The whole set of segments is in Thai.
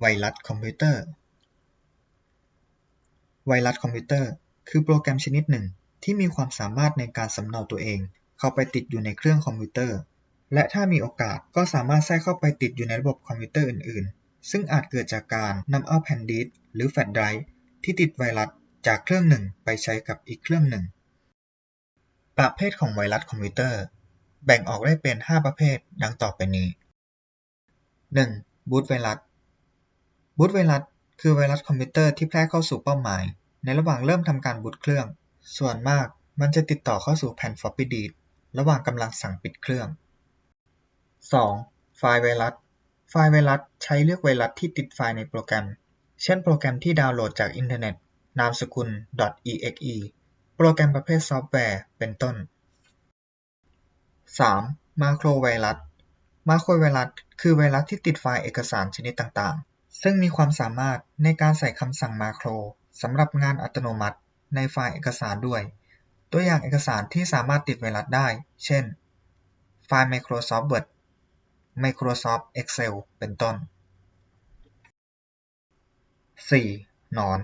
ไวรัสคอมพิวเตอร์ ไวรัสคอมพิวเตอร์ คือโปรแกรมชนิดหนึ่งที่มีความสามารถในการสำเนาตัวเอง เข้าไปติดอยู่ในเครื่องคอมพิวเตอร์ และถ้ามีโอกาสก็สามารถแทรกเข้าไปติดอยู่ในระบบคอมพิวเตอร์อื่น ๆ ซึ่งอาจเกิดจากการนำเอาแผ่นดิสก์หรือแฟลชไดรฟ์ที่ติดไวรัสจากเครื่องหนึ่งไปใช้กับอีกเครื่องหนึ่ง ประเภทของไวรัสคอมพิวเตอร์ แบ่งออกได้เป็น 5 ประเภทดังต่อไปนี้ 1. บูตไวรัส บูตไวรัสคือไวรัสคอมพิวเตอร์ที่แพร่เข้าสู่เป้าหมาย ในระหว่างเริ่มทำการบูตเครื่อง ส่วนมากมันจะติดต่อเข้าสู่แผ่นฟลอปปี้ดิสระหว่างกำลังสั่งปิดเครื่อง 2. ไฟล์ไวรัส ไฟล์ไวรัสใช้เลือกไวรัสที่ติดไฟล์ในโปรแกรม เช่นโปรแกรมที่ดาวน์โหลดจากอินเทอร์เน็ต นามสกุล .exe โปรแกรมประเภทซอฟต์แวร์ เป็นต้น 3. มาโครไวรัส มาโครไวรัสคือไวรัสที่ติดไฟล์เอกสารชนิดต่างๆ ซึ่งมีความสามารถในการใส่คำสั่งมาโครสำหรับงานอัตโนมัติในไฟล์เอกสารด้วย ตัวอย่างเอกสารที่สามารถติดไวรัสได้ เช่น ไฟล์ Microsoft Word Microsoft Excel เป็นต้น 4. หนอน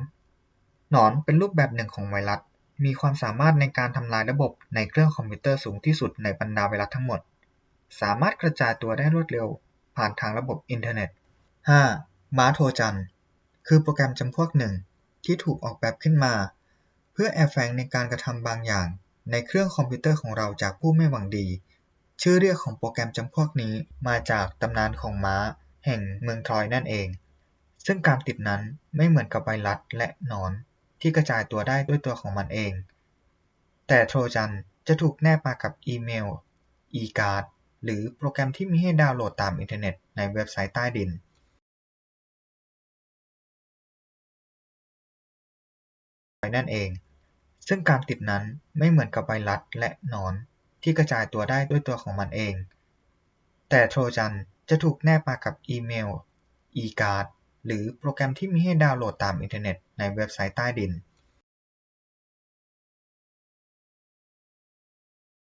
หนอนเป็นรูปแบบหนึ่งของไวรัส มีความสามารถในการทำลายระบบในเครื่องคอมพิวเตอร์สูงที่สุดในบรรดาไวรัสทั้งหมด สามารถกระจายตัวได้รวดเร็ว ผ่านทางระบบอินเทอร์เน็ต 5. ม้าโทรจัน คือโปรแกรมจำพวกหนึ่งที่ถูกออกแบบขึ้นมา เพื่อแอบแฝงในการกระทำบางอย่าง ในเครื่องคอมพิวเตอร์ของเราจากผู้ไม่หวังดี ชื่อเรียกของโปรแกรมจำพวกนี้มาจากตำนานของม้า แห่งเมืองทรอยนั่นเอง ซึ่งการติดนั้นไม่เหมือนกับไวรัสและหนอนที่กระจายตัวได้ด้วยตัวของมันเอง แต่โทรจันจะถูกแนบมากับอีเมลอี-การ์ดหรือโปรแกรมที่มีให้ดาวน์โหลดตามอินเทอร์เน็ตในเว็บไซต์ใต้ดิน นั่นเอง ซึ่งการติดนั้นไม่เหมือนกับไวรัสและหนอนที่กระจายตัวได้ด้วยตัวของมันเอง แต่โทรจันจะถูกแนบมากับอีเมลอี-การ์ดหรือโปรแกรมที่มีให้ดาวน์โหลดตามอินเทอร์เน็ตในเว็บไซต์ใต้ดิน